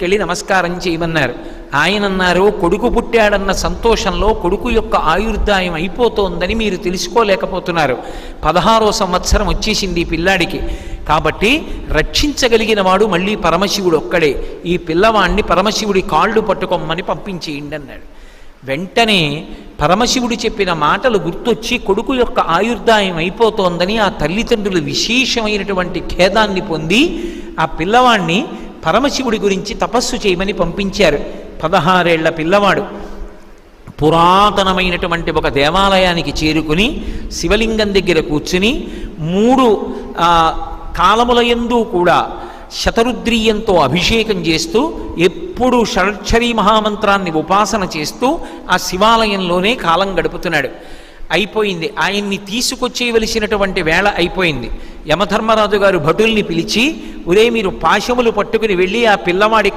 వెళ్ళి నమస్కారం చేయమన్నారు. ఆయన అన్నారు కొడుకు పుట్టాడన్న సంతోషంలో కొడుకు యొక్క ఆయుర్దాయం అయిపోతోందని మీరు తెలుసుకోలేకపోతున్నారు. పదహారో సంవత్సరం వచ్చేసింది ఈ పిల్లాడికి. కాబట్టి రక్షించగలిగిన వాడు మళ్ళీ పరమశివుడు ఒక్కడే. ఈ పిల్లవాణ్ణి పరమశివుడి కాళ్ళు పట్టుకోమని పంపించేయండి అన్నాడు వెంటనే పరమశివుడు చెప్పిన మాటలు గుర్తొచ్చి కొడుకు యొక్క ఆయుర్దాయం అయిపోతోందని ఆ తల్లిదండ్రులు విశేషమైనటువంటి ఖేదాన్ని పొంది ఆ పిల్లవాణ్ణి పరమశివుడి గురించి తపస్సు చేయమని పంపించారు. పదహారేళ్ళ పిల్లవాడు. పురాతనమైనటువంటి ఒక దేవాలయానికి చేరుకుని శివలింగం దగ్గర కూర్చుని మూడు కాలములయందు కూడా శతరుద్రీయంతో అభిషేకం చేస్తూ ఎప్పుడు షడక్షరీ మహామంత్రాన్ని ఉపాసన చేస్తూ ఆ శివాలయంలోనే కాలం గడుపుతున్నాడు. అయిపోయింది. ఆయన్ని తీసుకొచ్చేయవలసినటువంటి వేళ అయిపోయింది. యమధర్మరాజు గారు భటుల్ని పిలిచి ఉరే మీరు పాశములు పట్టుకుని వెళ్ళి ఆ పిల్లవాడి